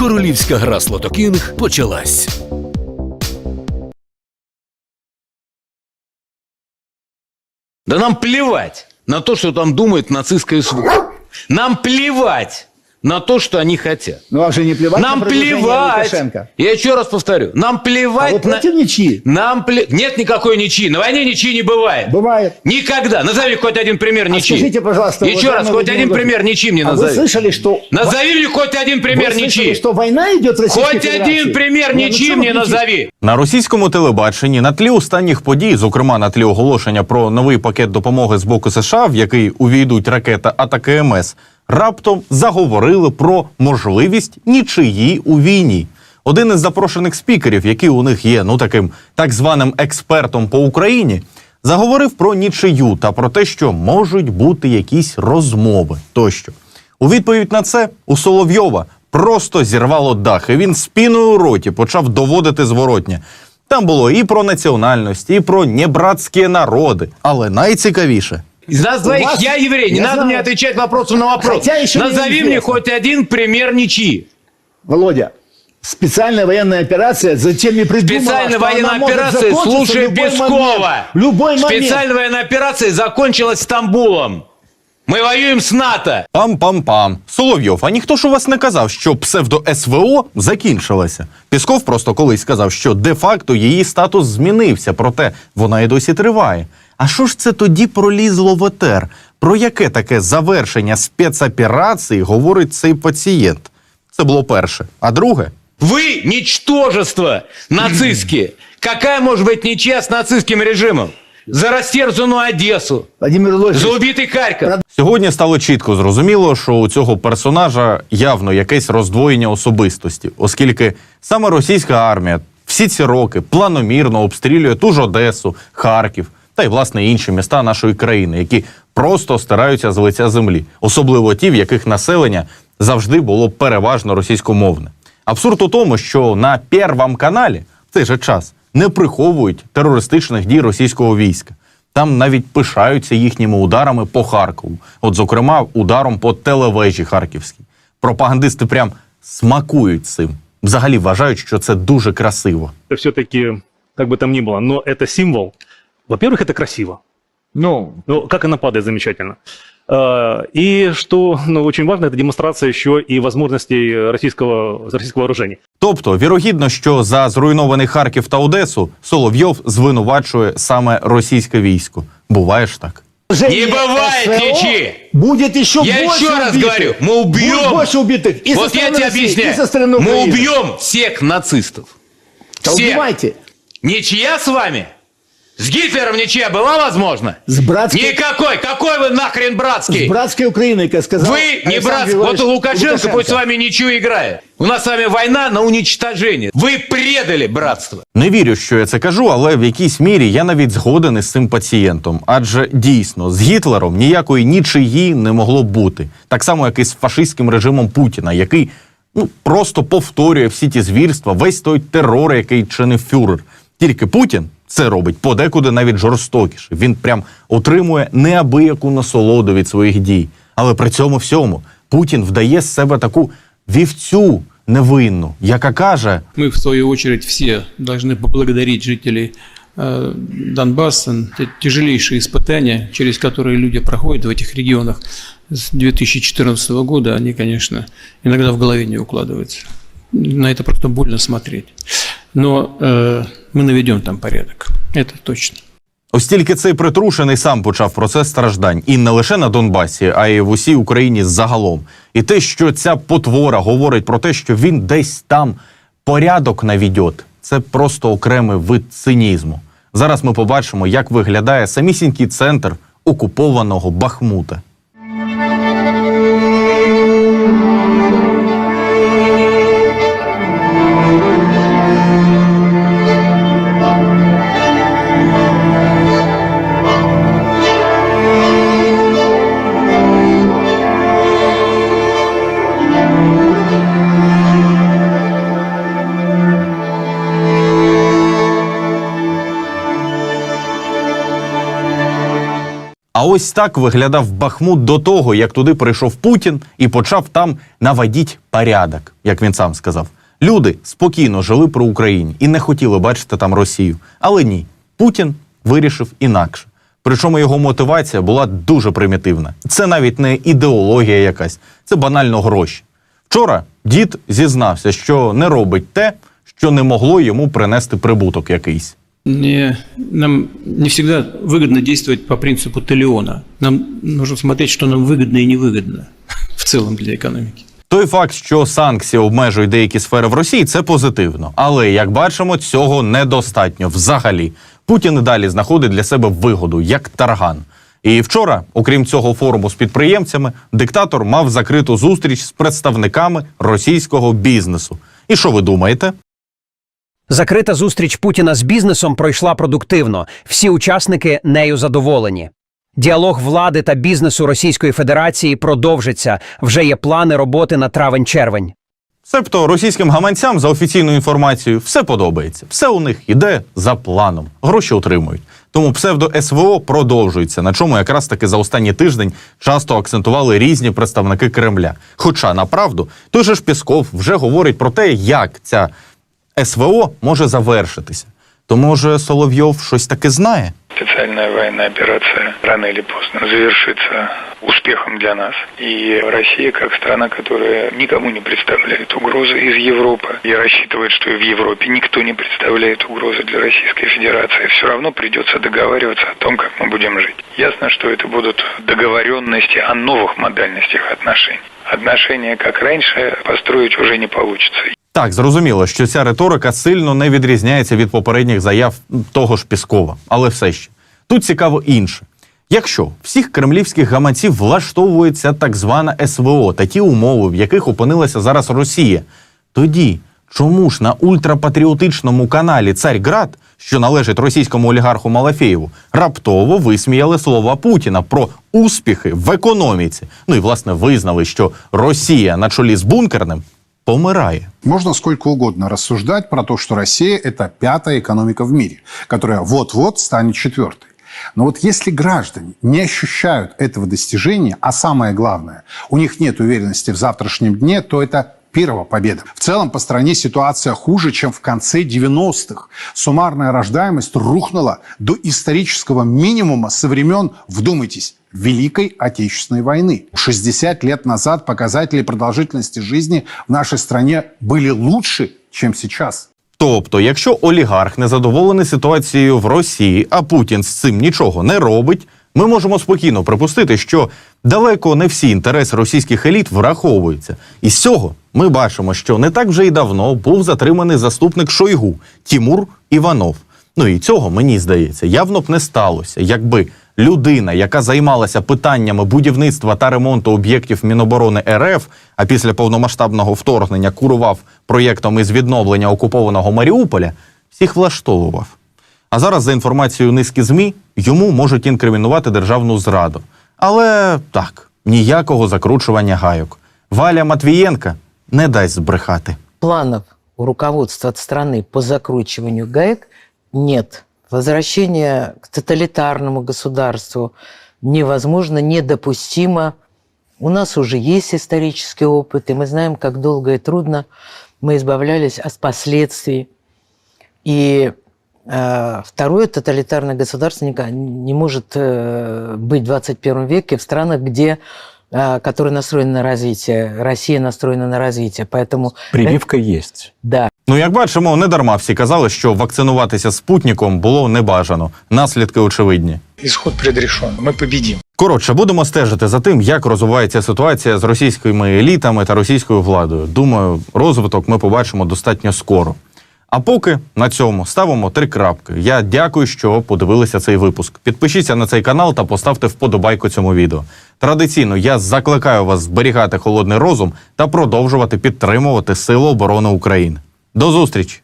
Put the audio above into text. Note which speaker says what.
Speaker 1: Королівська гра Слотокінг почалась.
Speaker 2: Да нам плевать на то, что там думает нацистская СВО. Нам плевать на то, что они хотят.
Speaker 3: Ну вам же не плевать
Speaker 2: Нам
Speaker 3: на продвижение
Speaker 2: плевать.
Speaker 3: Лукашенко?
Speaker 2: Я еще раз повторю. Нам
Speaker 3: А
Speaker 2: плевать
Speaker 3: вы
Speaker 2: на...
Speaker 3: против ничьи?
Speaker 2: Нам пле... Нет никакой ничьи. На войне ничьи не бывает.
Speaker 3: Бывает.
Speaker 2: Никогда. Назови хоть один пример
Speaker 3: А
Speaker 2: ничьи.
Speaker 3: скажите, пожалуйста,
Speaker 2: Еще раз,
Speaker 3: уважаемый
Speaker 2: хоть
Speaker 3: Владимир
Speaker 2: один
Speaker 3: Владимирович,
Speaker 2: пример ничьи мне
Speaker 3: а вы
Speaker 2: назови.
Speaker 3: слышали, что...
Speaker 2: Назови мне хоть один пример
Speaker 3: Вы слышали,
Speaker 2: ничьи.
Speaker 3: что война идет в Российской
Speaker 2: Хоть
Speaker 3: Федерации?
Speaker 2: один пример
Speaker 3: Не, ну
Speaker 2: ничьи
Speaker 3: что
Speaker 2: мне
Speaker 3: вы кричите?
Speaker 2: назови.
Speaker 4: На російському телебаченні на тлі останніх подій, зокрема на тлі оголошення про новий пакет допомоги з боку США, в який увійдуть ракета АТАКМС, раптом заговорили про можливість нічиї у війні. Один із запрошених спікерів, який у них є ну таким так званим експертом по Україні, заговорив про нічию та про те, що можуть бути якісь розмови тощо. У відповідь на це у Соловйова просто зірвало дах, і він з піною у роті почав доводити зворотнє. Там було і про національність, і про небратські народи. Але найцікавіше
Speaker 2: Из нас двоих
Speaker 3: вас-
Speaker 2: я еврей. Не
Speaker 3: я
Speaker 2: надо
Speaker 3: знаю.
Speaker 2: мне отвечать вопросом на вопрос.
Speaker 3: Хотя еще не
Speaker 2: Назови мне хоть один пример ничьи.
Speaker 3: Володя, специальная военная операция затем и придумала,
Speaker 2: Специальная
Speaker 3: что она
Speaker 2: военная
Speaker 3: может
Speaker 2: операция, слушай
Speaker 3: любой
Speaker 2: Пескова.
Speaker 3: момент. Любой момент.
Speaker 2: Специальная военная операция закончилась Стамбулом. Мы воюем с НАТО.
Speaker 4: Пам-пам-пам. Соловйов, а ніхто ж у вас не казав, що псевдо-СВО закінчилася. Пісков просто колись сказав, що де-факто її статус змінився, проте вона і досі триває. А що ж це тоді пролізло в етер? Про яке таке завершення спецоперації говорить цей пацієнт? Це було перше. А друге,
Speaker 2: Вы ничтожество нацистские. Какая может быть ничья с нацистским режимом? За растерзанную Одессу,
Speaker 3: Владимир Владимирович,
Speaker 2: за убитый Харьков.
Speaker 4: Сьогодні стало чітко зрозуміло, що у цього персонажа явно якесь роздвоєння особистості, оскільки саме російська армія всі ці роки планомірно обстрілює ту ж Одесу, Харків та й власне інші міста нашої країни, які просто стираються з лиця землі, особливо ті, в яких населення завжди було переважно російськомовне. Абсурд у тому, що на Первом каналі в цей же час не приховують терористичних дій російського війська. Там навіть пишаються їхніми ударами по Харкову. От, зокрема, ударом по телевежі Харківській. Пропагандисти прям смакують цим. Взагалі вважають, що це дуже красиво.
Speaker 5: это все-таки, как бы там ни было, но это символ. Во-первых, это красиво.
Speaker 3: ну,
Speaker 5: Ну, как она падает замечательно. Э, И что ну, очень важно, это демонстрация еще и возможностей российского, российского вооружения.
Speaker 4: Тобто, вірогідно, що за зруйнований Харків та Одесу Соловйов звинувачує саме російське військо. Буває ж так.
Speaker 3: поражение
Speaker 2: Не бывает
Speaker 3: СВО
Speaker 2: ничьи.
Speaker 3: Будет еще
Speaker 2: Я
Speaker 3: больше
Speaker 2: еще раз
Speaker 3: убитых.
Speaker 2: говорю, мы убьем.
Speaker 3: Будет больше убитых. И со
Speaker 2: вот я
Speaker 3: стороны
Speaker 2: тебе
Speaker 3: России,
Speaker 2: объясняю.
Speaker 3: И со стороны
Speaker 2: Мы
Speaker 3: Украины.
Speaker 2: убьем всех нацистов.
Speaker 3: Да
Speaker 2: Всех.
Speaker 3: убивайте.
Speaker 2: Ничья с вами? С Гитлером ничья была возможна?
Speaker 3: С братской,
Speaker 2: Никакой. Какой вы нахрен
Speaker 3: с
Speaker 2: братский?
Speaker 3: братской Украиной, как сказал
Speaker 2: Вы не
Speaker 3: Александр
Speaker 2: братский.
Speaker 3: Григорьевич
Speaker 2: Вот у Лукашенко, пусть с вами ничего играет. У нас с вами война на уничтожение. Вы предали братство.
Speaker 4: Не вірю, що я це кажу, але в якійсь мірі я навіть згоден із цим пацієнтом. Адже дійсно з Гітлером ніякої нічиї не могло бути, так само, як і з фашистським режимом Путіна, який ну просто повторює всі ті звірства, весь той терор, який чинив фюрер. Тільки Путін це робить подекуди навіть жорстокіше. Він прям отримує неабияку насолоду від своїх дій. Але при цьому всьому Путін вдає з себе таку вівцю невинну, яка каже:
Speaker 6: Мы, в свою очередь, все должны поблагодарить жителей э, Донбасса. Это тяжелейшие испытания, через которые люди проходят в этих регионах с 2014 года. Они, конечно, иногда в голове не укладываются. На это просто больно смотреть. Но э, мы наведем там порядок. Это точно.
Speaker 4: Ось тільки цей притрушений сам почав процес страждань і не лише на Донбасі, а й в усій Україні загалом. І те, що ця потвора говорить про те, що він десь там порядок навідьот, це просто окремий вид цинізму. Зараз ми побачимо, як виглядає самісінький центр окупованого Бахмута. Ось так виглядав Бахмут до того, як туди прийшов Путін і почав там наводіть порядок, як він сам сказав. Люди спокійно жили при Україні і не хотіли бачити там Росію. Але ні, Путін вирішив інакше. Причому його мотивація була дуже примітивна. Це навіть не ідеологія якась, це банально гроші. Вчора дід зізнався, що не робить те, що не могло йому принести прибуток якийсь
Speaker 6: Не, нам не всегда выгодно действовать по принципу Телеона. Нам нужно смотреть, что нам выгодно и невыгодно в целом для экономики.
Speaker 4: Той факт, що санкції обмежують деякі сфери в Росії, це позитивно. Але як бачимо, цього недостатньо взагалі. Путін і далі знаходить для себе вигоду як тарган. І вчора, окрім цього форуму з підприємцями, диктатор мав закриту зустріч з представниками російського бізнесу. І що ви думаєте?
Speaker 7: Закрита зустріч Путіна з бізнесом пройшла продуктивно. Всі учасники нею задоволені. Діалог влади та бізнесу Російської Федерації продовжиться. Вже є плани роботи на травень-червень.
Speaker 4: Себто російським гаманцям за офіційною інформацією все подобається, все у них іде за планом, гроші отримують. Тому псевдо СВО продовжується, на чому якраз таки за останній тиждень часто акцентували різні представники Кремля. Хоча направду той же ж Пісков вже говорить про те, як ця СВО може завершитися. То може Соловйов щось таке знає?
Speaker 8: Специальная военная операция рано или поздно завершится успехом для нас. И Россия, как страна, которая никому не представляет угрозы из Европы, и рассчитывает, что в Европе никто не представляет угрозы для Российской Федерации, все равно придется договариваться о том, как мы будем жить. Ясно, что это будут договоренности о новых модальностях отношений. Отношения, как раньше, построить уже не получится.
Speaker 4: Так, зрозуміло, що ця риторика сильно не відрізняється від попередніх заяв того ж Піскова, але все ще тут цікаво інше. Якщо всіх кремлівських гаманців влаштовується так звана СВО та ті умови, в яких опинилася зараз Росія, тоді чому ж на ультрапатріотичному каналі Царьград, що належить російському олігарху Малафєєву, раптово висміяли слова Путіна про успіхи в економіці? Ну і власне визнали, що Росія на чолі з бункерним помирає.
Speaker 9: Можно сколько угодно рассуждать про то, что Россия – это пятая экономика в мире, которая вот-вот станет четвертой. Но вот если граждане не ощущают этого достижения, а самое главное, у них нет уверенности в завтрашнем дне, то это первая победа. В целом по стране ситуация хуже, чем в конце 90-х. Суммарная рождаемость рухнула до исторического минимума со времен, вдумайтесь, Великой Отечественной войны. 60 лет назад показатели продолжительности жизни в нашей стране были лучше, чем сейчас.
Speaker 4: Тобто, якщо олігарх не задоволений ситуацією в Росії, а Путін з цим нічого не робить, Ми можемо спокійно припустити, що далеко не всі інтереси російських еліт враховуються. І з цього ми бачимо, що не так вже й давно був затриманий заступник Шойгу Тімур Іванов. Ну і цього мені здається, явно б не сталося, якби людина, яка займалася питаннями будівництва та ремонту об'єктів Міноборони РФ, а після повномасштабного вторгнення курував проєктом із відновлення окупованого Маріуполя, всіх влаштовував. А зараз, за інформацією низки ЗМІ, йому можуть інкримінувати державну зраду. Але так, ніякого закручування гайок. Валя Матвієнка не дасть збрехати.
Speaker 10: планов у руководства от страны по закручиванию гаек нет. Возвращение к тоталитарному государству невозможно, недопустимо. У нас уже есть исторический опыт, и мы знаем, как долго и трудно мы избавлялись от последствий. И э, второе тоталитарное государство никак- не может э, быть в 21 веке в странах, где э, которые настроены на развитие. Россия настроена на развитие. Поэтому
Speaker 11: Прививка есть.
Speaker 10: да,
Speaker 4: Ну, як бачимо, не дарма всі казали, що вакцинуватися спутником було небажано. Наслідки очевидні.
Speaker 8: Исход предрешен. Мы победим.
Speaker 4: Коротше, будемо стежити за тим, як розвивається ситуація з російськими елітами та російською владою. Думаю, розвиток ми побачимо достатньо скоро. А поки на цьому ставимо три крапки. Я дякую, що подивилися цей випуск. Підпишіться на цей канал та поставте вподобайку цьому відео. Традиційно я закликаю вас зберігати холодний розум та продовжувати підтримувати Сили оборони України. До зустрічі!